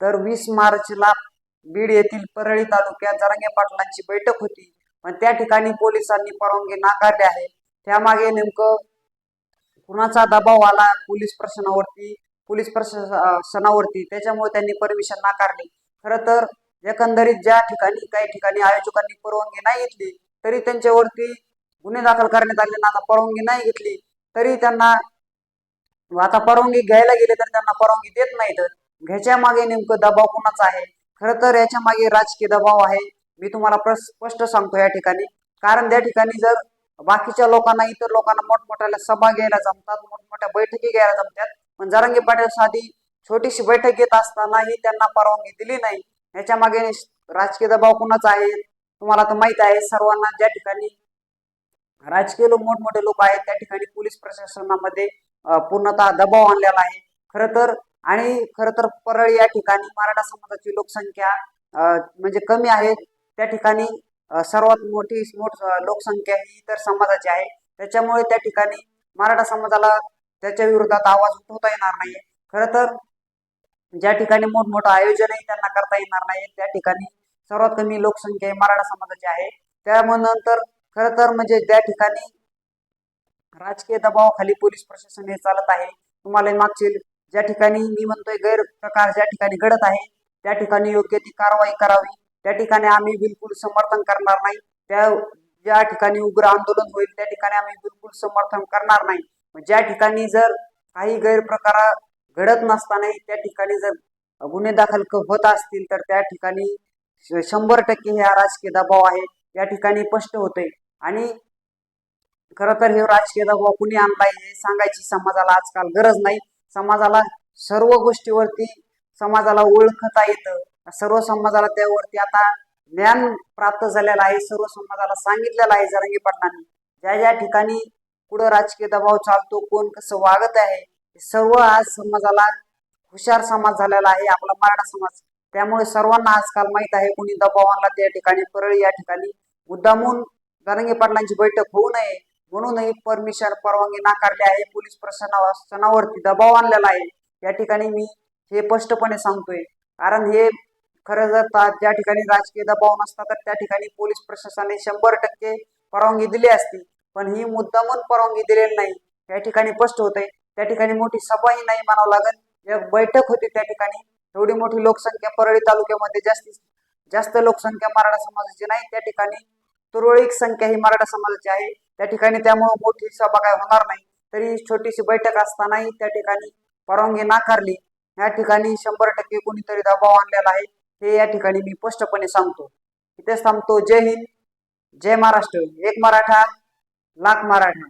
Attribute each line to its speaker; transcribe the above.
Speaker 1: तर वीस मार्चला बीड येथील परळी तालुक्यात जरांगे पाटलांची बैठक होती. पण त्या ठिकाणी पोलिसांनी परवानगी नाकारली आहे. त्यामागे नेमकं कुणाचा दबाव आला पोलीस प्रशासनावरती पोलीस प्रशासनावरती त्याच्यामुळे त्यांनी परमिशन नाकारली. खरं तर एकंदरीत ज्या ठिकाणी काही ठिकाणी आयोजकांनी परवानगी नाही घेतली तरी त्यांच्यावरती गुन्हे दाखल करण्यात आले ना आता परवानगी नाही घेतली तरी त्यांना आता परवानगी घ्यायला गेले तर त्यांना परवानगी देत नाहीत. घ्यायच्या मागे नेमकं दबाव कोणाचा आहे? खरं तर याच्या मागे राजकीय दबाव आहे. मी तुम्हाला स्पष्ट सांगतो या ठिकाणी. कारण त्या ठिकाणी जर बाकीच्या लोकांना इतर लोकांना मोठमोठ्या सभा घ्यायला जमतात मोठमोठ्या बैठकी घ्यायला जमतात पण जरांगे पाटील साधी छोटीशी बैठक घेत असतानाही त्यांना परवानगी दिली नाही. याच्या मागे राजकीय दबाव कुणाचा आहे? तुम्हाला तर माहीत आहे सर्वांना ज्या ठिकाणी राजकीय लोक मोठमोठे लोक आहेत त्या ठिकाणी पोलीस प्रशासनामध्ये पूर्णतः दबाव आणलेला आहे. खरं तर आणि खरं तर परळी या ठिकाणी मराठा समाजाची लोकसंख्या म्हणजे कमी आहे. त्या ठिकाणी सर्वात मोठी मोठ लोकसंख्या ही इतर समाजाची आहे. त्याच्यामुळे त्या ठिकाणी मराठा समाजाला त्याच्या विरोधात आवाज उठवता येणार नाही. खरं तर ज्या ठिकाणी मोठमोठं आयोजनही त्यांना करता येणार नाही त्या ठिकाणी सर्वात कमी लोकसंख्या ही मराठा समाजाची आहे. त्यानंतर खरं तर म्हणजे त्या ठिकाणी राजकीय दबावाखाली पोलीस प्रशासन हे चालत आहे तुम्हाला मागचे ज्या ठिकाणी मी म्हणतोय गैरप्रकार ज्या ठिकाणी घडत आहे त्या ठिकाणी योग्य ती कारवाई करावी. त्या ठिकाणी आम्ही बिलकुल समर्थन करणार नाही. त्या ज्या ठिकाणी उग्र आंदोलन होईल त्या ठिकाणी आम्ही बिलकुल समर्थन करणार नाही. ज्या ठिकाणी जर काही गैरप्रकार घडत नसतानाही त्या ठिकाणी जर गुन्हे दाखल होत असतील तर त्या ठिकाणी श- शंभर टक्के हे राजकीय दबाव आहे. या ठिकाणी स्पष्ट होते आणि खरं तर हे राजकीय दबाव कुणी आणलाय हे सांगायची समाजाला आजकाल गरज नाही. समाजाला सर्व गोष्टीवरती समाजाला ओळखता येतं. सर्व समाजाला त्यावरती आता ज्ञान प्राप्त झालेलं आहे सर्व समाजाला सांगितलेलं आहे जरंगी पाटलांनी. ज्या ज्या ठिकाणी पुढं राजकीय दबाव चालतो कोण कसं वागत आहे सर्व आज समाजाला हुशार समाज झालेला आहे आपला मराठा समाज. त्यामुळे सर्वांना आजकाल माहीत आहे कोणी दबाव आणला त्या ठिकाणी परळी या ठिकाणी मुद्दामून जरंगी पाटलांची बैठक होऊ नये. म्हणूनही परमिशन परवानगी नाकारली आहे. पोलीस प्रशासनावरती दबाव आणलेला आहे. या ठिकाणी मी हे स्पष्टपणे सांगतोय. कारण हे खरं जर ज्या ठिकाणी राजकीय दबाव नसता तर त्या ठिकाणी पोलीस प्रशासनाने शंभर टक्के परवानगी दिली असती. पण ही मुद्दामून परवानगी दिलेली नाही. या ठिकाणी स्पष्ट होते त्या ठिकाणी मोठी सभाही नाही म्हणावं लागेल एक बैठक होती त्या ठिकाणी. एवढी मोठी लोकसंख्या परळी तालुक्यामध्ये जास्तीत जास्त लोकसंख्या मराठा समाजाची नाही. त्या ठिकाणी तुरळक संख्या ही मराठा समाजाची आहे. त्या ठिकाणी त्यामुळे मोठी सभा काय होणार नाही. तरी छोटीशी बैठक असतानाही त्या ठिकाणी परवानगी नाकारली. या ठिकाणी शंभर टक्के कोणीतरी दबाव आणलेला आहे. हे या ठिकाणी मी स्पष्टपणे सांगतो. इथेच थांबतो. जय हिंद. जय महाराष्ट्र. एक मराठा लाख मराठा.